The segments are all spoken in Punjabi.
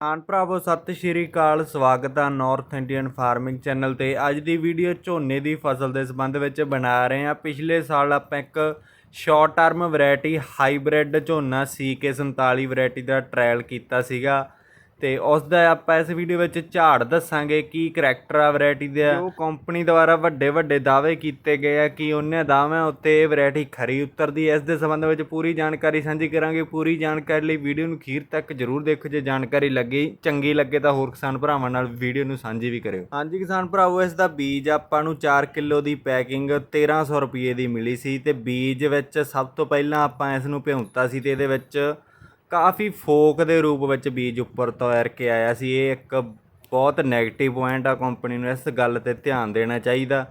ਆਨ ਭਰਾਵੋ ਸਤਿ ਸ਼੍ਰੀ ਅਕਾਲ, ਸਵਾਗਤ ਹੈ ਨਾਰਥ ਇੰਡੀਅਨ ਫਾਰਮਿੰਗ ਚੈਨਲ ਤੇ। ਅੱਜ ਦੀ ਵੀਡੀਓ ਝੋਨੇ ਦੀ ਫਸਲ ਦੇ ਸੰਬੰਧ ਵਿੱਚ ਬਣਾ ਰਹੇ ਹਾਂ ਪਿਛਲੇ ਸਾਲ ਆਪਾਂ ਇੱਕ ਸ਼ਾਰਟ ਟਰਮ ਵੈਰਾਈਟੀ ਹਾਈਬ੍ਰਿਡ ਝੋਨਾ CK47 ਵੈਰਾਈਟੀ ਦਾ ਟ੍ਰਾਇਲ ਕੀਤਾ ਸੀਗਾ। ਤੇ ਉਸ ਦਾ ਆਪਾਂ ਇਸ ਵੀਡੀਓ ਵਿੱਚ ਝਾੜ ਦੱਸਾਂਗੇ ਕੀ ਕਰੈਕਟਰ ਆ ਵੈਰਾਈਟੀ ਦਾ। ਉਹ ਕੰਪਨੀ ਦੁਆਰਾ ਵੱਡੇ ਵੱਡੇ ਦਾਅਵੇ ਕੀਤੇ ਗਏ ਆ ਕਿ ਉਹਨੇ ਦਾਅਵਿਆਂ ਉੱਤੇ ਇਹ ਵੈਰਾਈਟੀ ਖਰੀ ਉਤਰਦੀ ਹੈ ਇਸ ਦੇ ਸੰਬੰਧ ਵਿੱਚ ਪੂਰੀ ਜਾਣਕਾਰੀ ਸਾਂਝੀ ਕਰਾਂਗੇ। ਪੂਰੀ ਜਾਣਕਾਰੀ ਲਈ ਵੀਡੀਓ ਨੂੰ ਅਖੀਰ ਤੱਕ ਜਰੂਰ ਦੇਖੋ ਜੇ ਜਾਣਕਾਰੀ ਲੱਗੀ ਚੰਗੀ ਲੱਗੇ ਤਾਂ ਹੋਰ ਕਿਸਾਨ ਭਰਾਵਾਂ ਨਾਲ ਵੀਡੀਓ ਨੂੰ ਸਾਂਝੀ ਵੀ ਕਰਿਓ। ਹਾਂਜੀ ਕਿਸਾਨ ਭਰਾਵੋ ਇਸ ਦਾ ਬੀਜ ਆਪਾਂ ਨੂੰ 4 ਕਿਲੋ ਦੀ ਪੈਕਿੰਗ 1300 ਰੁਪਏ ਦੀ ਮਿਲੀ ਸੀ ਤੇ ਬੀਜ ਵਿੱਚ ਸਭ ਤੋਂ ਪਹਿਲਾਂ ਆਪਾਂ ਇਸ ਨੂੰ ਭਿਉਂਤਾ ਸੀ ਤੇ ਇਹਦੇ ਵਿੱਚ ਕਾਫੀ ਫੋਕ ਦੇ ਰੂਪ ਵਿੱਚ ਬੀਜ ਉੱਪਰ ਤੈਰ ਕੇ ਆਇਆ ਸੀ। ਇਹ ਇੱਕ ਬਹੁਤ ਨੈਗੇਟਿਵ ਪੁਆਇੰਟ ਆ ਕੰਪਨੀ ਨੂੰ, ਇਸ ਗੱਲ ਤੇ ਧਿਆਨ ਦੇਣਾ ਚਾਹੀਦਾ।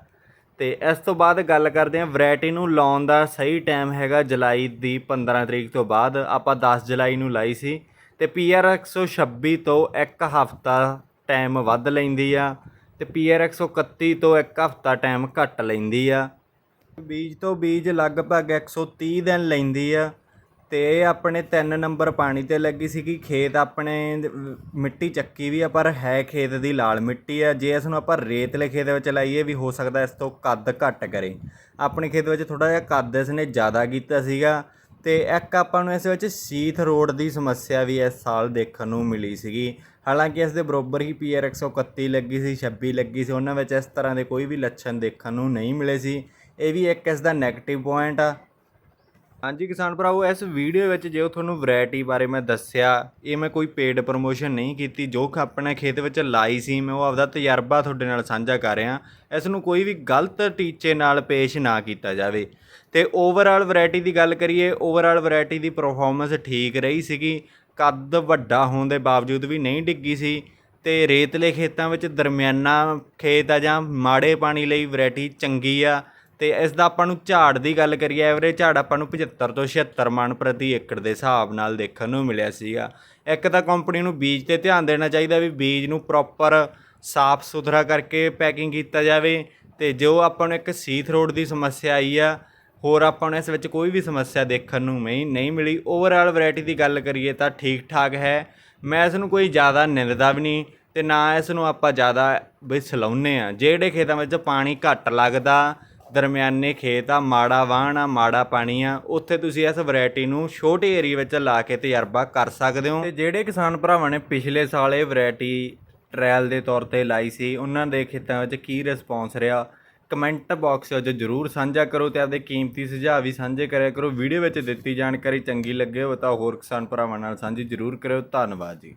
ਤੇ ਇਸ ਤੋਂ ਬਾਅਦ ਗੱਲ ਕਰਦੇ ਹਾਂ, ਵੈਰਾਈਟੀ ਨੂੰ ਲਾਉਣ ਦਾ ਸਹੀ ਟਾਈਮ ਹੈਗਾ ਜੁਲਾਈ ਦੀ 15 ਤਰੀਕ ਤੋਂ ਬਾਅਦ। ਆਪਾਂ 10 ਜੁਲਾਈ ਨੂੰ ਲਾਈ ਸੀ ਤੇ ਪੀਆਰ 126 ਤੋਂ ਇੱਕ ਹਫ਼ਤਾ ਟਾਈਮ ਵੱਧ ਲੈਂਦੀ ਆ ਤੇ ਪੀਆਰ 131 ਤੋਂ ਇੱਕ ਹਫ਼ਤਾ ਟਾਈਮ ਘੱਟ ਲੈਂਦੀ ਆ। ਬੀਜ ਤੋਂ ਬੀਜ ਲਗਭਗ 130 ਦਿਨ ਲੈਂਦੀ ਆ। ਤੇ ਇਹ ਆਪਣੇ 3 ਨੰਬਰ ਪਾਣੀ ਤੇ ਲੱਗੀ ਸੀਗੀ। ਖੇਤ ਆਪਣੇ ਮਿੱਟੀ ਚੱਕੀ ਵੀ ਆ, ਪਰ ਹੈ ਖੇਤ ਦੀ ਲਾਲ ਮਿੱਟੀ ਆ। ਜੇ ਇਸ ਨੂੰ ਆਪਾਂ ਰੇਤਲੇ ਖੇਤ ਵਿੱਚ ਲਾਈਏ ਵੀ ਹੋ ਸਕਦਾ ਇਸ ਤੋਂ ਕੱਦ ਘੱਟ ਕਰੇ। ਆਪਣੇ ਖੇਤ ਵਿੱਚ ਥੋੜਾ ਜਿਹਾ ਕੱਦ ਇਸ ਨੇ ਜ਼ਿਆਦਾ ਕੀਤਾ ਸੀਗਾ। ਤੇ ਇੱਕ ਆਪਾਂ ਨੂੰ ਇਸ ਵਿੱਚ ਸੀਥ ਰੋਡ ਦੀ ਸਮੱਸਿਆ ਵੀ ਇਸ ਸਾਲ ਦੇਖਣ ਨੂੰ ਮਿਲੀ ਸੀਗੀ। ਹਾਲਾਂਕਿ ਇਸ ਦੇ ਬਰੋਬਰ ਹੀ ਪੀਆਰ 131 ਲੱਗੀ ਸੀ 26 ਲੱਗੀ ਸੀ। ਉਹਨਾਂ ਵਿੱਚ ਇਸ ਤਰ੍ਹਾਂ ਦੇ ਕੋਈ ਵੀ ਲੱਛਣ ਦੇਖਣ ਨੂੰ ਨਹੀਂ ਮਿਲੇ ਸੀ। ਇਹ ਵੀ ਇੱਕ ਇਸ ਦਾ 네ਗੇਟਿਵ ਪੁਆਇੰਟ ਆ। ਹਾਂਜੀ ਕਿਸਾਨ ਭਰਾਵੋ, ਇਸ ਵੀਡੀਓ ਵਿੱਚ ਜੋ ਤੁਹਾਨੂੰ ਵੈਰਾਈਟੀ ਬਾਰੇ ਮੈਂ ਦੱਸਿਆ, ਇਹ ਮੈਂ ਕੋਈ ਪੇਡ ਪ੍ਰੋਮੋਸ਼ਨ ਨਹੀਂ ਕੀਤੀ, ਜੋ ਆਪਣੇ ਖੇਤ ਵਿੱਚ ਲਾਈ ਸੀ, ਮੈਂ ਉਹ ਆਪਦਾ ਤਜਰਬਾ ਤੁਹਾਡੇ ਨਾਲ ਸਾਂਝਾ ਕਰ ਰਿਹਾ। ਇਸ ਨੂੰ ਕੋਈ ਵੀ ਗਲਤ ਟੀਚੇ ਨਾਲ ਪੇਸ਼ ਨਾ ਕੀਤਾ ਜਾਵੇ। ਤੇ ਓਵਰਆਲ ਵੈਰਾਈਟੀ ਦੀ ਗੱਲ ਕਰੀਏ ਓਵਰਆਲ ਵੈਰਾਈਟੀ ਦੀ ਪਰਫਾਰਮੈਂਸ ਠੀਕ ਰਹੀ ਸੀਗੀ। ਕੱਦ ਵੱਡਾ ਹੋਣ ਦੇ ਬਾਵਜੂਦ ਵੀ ਨਹੀਂ ਡਿੱਗੀ ਸੀ। ਤੇ ਰੇਤਲੇ ਖੇਤਾਂ ਵਿੱਚ ਦਰਮਿਆਨਾ ਖੇਤ ਆ ਜਾਂ ਮਾੜੇ ਪਾਣੀ ਲਈ ਵੈਰਾਈਟੀ ਚੰਗੀ ਆ। ਤੇ ਇਸ ਦਾ ਆਪਾਂ ਨੂੰ ਝਾੜ ਦੀ ਗੱਲ ਕਰੀਏ ਐਵਰੇਜ ਝਾੜ ਆਪਾਂ ਨੂੰ 75 ਤੋਂ 76 ਮਣ ਪ੍ਰਤੀ ਏਕੜ ਦੇ ਹਿਸਾਬ ਨਾਲ ਦੇਖਣ ਨੂੰ ਮਿਲਿਆ ਸੀਗਾ। ਇੱਕ ਤਾਂ ਕੰਪਨੀ ਨੂੰ ਬੀਜ ਤੇ ਧਿਆਨ ਦੇਣਾ ਚਾਹੀਦਾ ਵੀ ਬੀਜ ਨੂੰ ਪ੍ਰੋਪਰ ਸਾਫ਼ ਸੁਥਰਾ ਕਰਕੇ ਪੈਕਿੰਗ ਕੀਤਾ ਜਾਵੇ ਤੇ ਜੋ ਆਪਾਂ ਨੂੰ ਇੱਕ ਸੀ ਰੋਡ ਦੀ ਸਮੱਸਿਆ ਆਈ ਆ, ਹੋਰ ਆਪਾਂ ਨੂੰ ਇਸ ਵਿੱਚ ਕੋਈ ਵੀ ਸਮੱਸਿਆ ਦੇਖਣ ਨੂੰ ਨਹੀਂ ਨਹੀਂ ਮਿਲੀ। ਓਵਰਆਲ ਵੈਰਾਈਟੀ ਦੀ ਗੱਲ ਕਰੀਏ ਤਾਂ ਠੀਕ ਠਾਕ ਹੈ। ਮੈਂ ਇਸ ਨੂੰ ਕੋਈ ਜ਼ਿਆਦਾ ਨਿੰਦਦਾ ਵੀ ਨਹੀਂ ਤੇ ਨਾ ਇਸ ਨੂੰ ਆਪਾਂ ਜ਼ਿਆਦਾ ਵੀ ਸਲਾਉਂਦੇ ਆ ਜਿਹੜੇ ਖੇਤਾਂ ਵਿੱਚ ਪਾਣੀ ਘੱਟ ਲੱਗਦਾ ਦਰਮਿਆਨੇ ਖੇਤ ਆ, ਮਾੜਾ ਵਾਹਣ ਆ, ਮਾੜਾ ਪਾਣੀ ਆ, ਉੱਥੇ ਤੁਸੀਂ ਇਸ ਵੈਰਾਈਟੀ ਨੂੰ ਛੋਟੇ ਏਰੀਆ ਵਿੱਚ ਲਾ ਕੇ ਤਜਰਬਾ ਕਰ ਸਕਦੇ ਹੋ। ਤੇ ਜਿਹੜੇ ਕਿਸਾਨ ਭਰਾਵਾਂ ਨੇ ਪਿਛਲੇ ਸਾਲ ਇਹ ਵੈਰਾਈਟੀ ਟ੍ਰਾਇਲ ਦੇ ਤੌਰ ਤੇ ਲਾਈ ਸੀ, ਉਹਨਾਂ ਦੇ ਖੇਤਾਂ ਵਿੱਚ ਕੀ ਰਿਸਪੌਂਸ ਰਿਹਾ? ਕਮੈਂਟ ਬਾਕਸ ਵਿੱਚ ਜਰੂਰ ਸਾਂਝਾ ਕਰੋ ਤੇ ਆਪਦੇ ਕੀਮਤੀ ਸੁਝਾਅ ਵੀ ਸਾਂਝੇ ਕਰਿਆ ਕਰੋ। ਵੀਡੀਓ ਵਿੱਚ ਦਿੱਤੀ ਜਾਣਕਾਰੀ ਚੰਗੀ ਲੱਗੇ ਹੋ ਤਾਂ ਹੋਰ ਕਿਸਾਨ ਭਰਾਵਾਂ ਨਾਲ ਸਾਂਝੀ ਜਰੂਰ ਕਰਿਓ। ਧੰਨਵਾਦ ਜੀ।